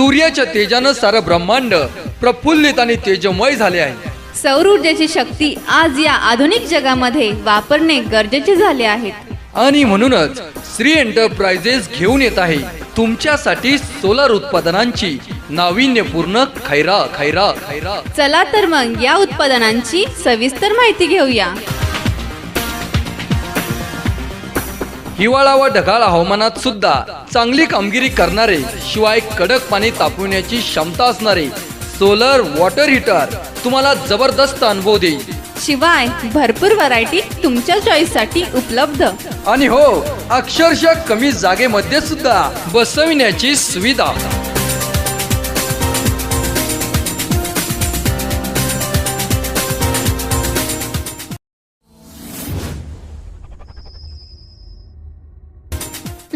सूर्याच्या तेजानं सारं ब्रह्मांड प्रफुल्लित आणि तेजमय झाले आहे. सौर ऊर्जेची शक्ती आज या आधुनिक जगामध्ये वापरणे गरजेचे झाले आहेत. आणि म्हणूनच श्री एंटरप्राइजेस घेऊन येत आहे. तुमच्यासाठी सोलार उत्पादनांची नाविन्यपूर्ण खैरा खैरा खैरा. चला तर मग या उत्पादनांची सविस्तर माहिती घेऊया. हिवाळा व ढगाळ हवामानात सुद्धा चांगली कामगिरी करणारे शिवाय कडक पाणी तापविण्याची क्षमता असणारे सोलर वॉटर हीटर तुम्हाला जबरदस्त अनुभव देईल. शिवाय भरपूर व्हरायटी तुमच्या चॉईससाठी उपलब्ध. आणि हो अक्षरशः कमी जागेमध्ये सुद्धा बसविण्याची सुविधा.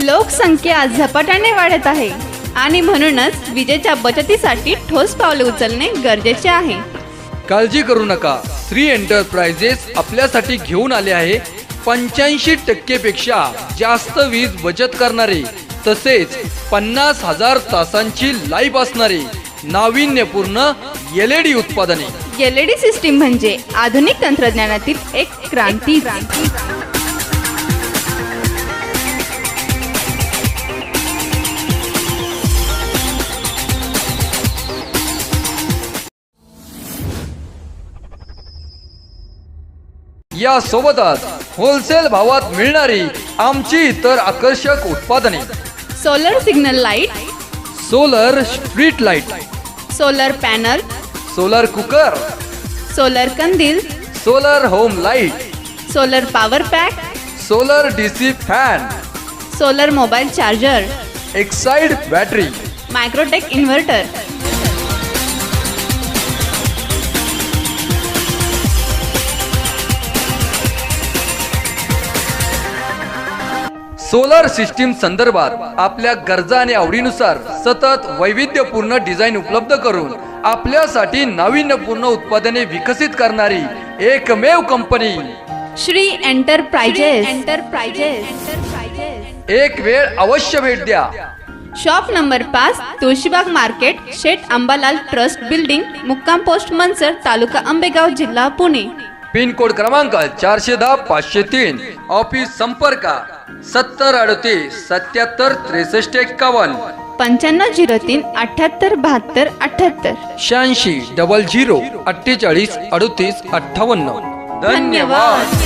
लोकसंख्या झपाट्याने वाढत आहे. आणि म्हणूनच विजेच्या बचतीसाठी ठोस पावले उचलणे गरजेचे आहे. काळजी करू नका. श्री एंटरप्राइजेस आपल्यासाठी घेऊन आले आहे. पंच्याऐंशी टक्केपेक्षा जास्त वीज बचत करणारे. तसेच पन्नास हजार तासांची लाईफ असणारे. नाविन्यपूर्ण एल ई डी उत्पादने. एलईडी सिस्टीम म्हणजे आधुनिक तंत्रज्ञानातील एक क्रांती. या सोबतच होलसेल भावात मिळणारी आमची इतर आकर्षक उत्पादने. Solar signal light solar street light solar panel solar cooker solar कंदील solar home light solar power pack solar DC fan solar mobile charger Exide battery Microtek inverter solar system संदर्भात आपल्या गरजा आणि आवडीनुसार सतत वैविध्यपूर्ण डिझाईन उपलब्ध करून आपल्यासाठी नाविन्यपूर्ण उत्पादने विकसित करणारी एकमेव कंपनी श्री एंटरप्राइजेस एंटरप्राइजेस एक वेळ अवश्य भेट द्या. शॉप नंबर पाच Tulshibaug market Sheth Ambalal trust building मुक्काम पोस्ट मनसर तालुका आंबेगाव जिल्हा पुणे. पिन कोड क्रमांक चारशे दहा पाचशे तीन. ऑफिस संपर्क सत्तर अडतीस सत्याहत्तर त्रेसष्ट एक्कावन्न. पंच्याण्णव झिरो तीन अठ्याहत्तर बहात्तर अठ्याहत्तर. शहाऐंशी डबल झिरो अठ्ठेचाळीस अडतीस अठ्ठावन्न. धन्यवाद.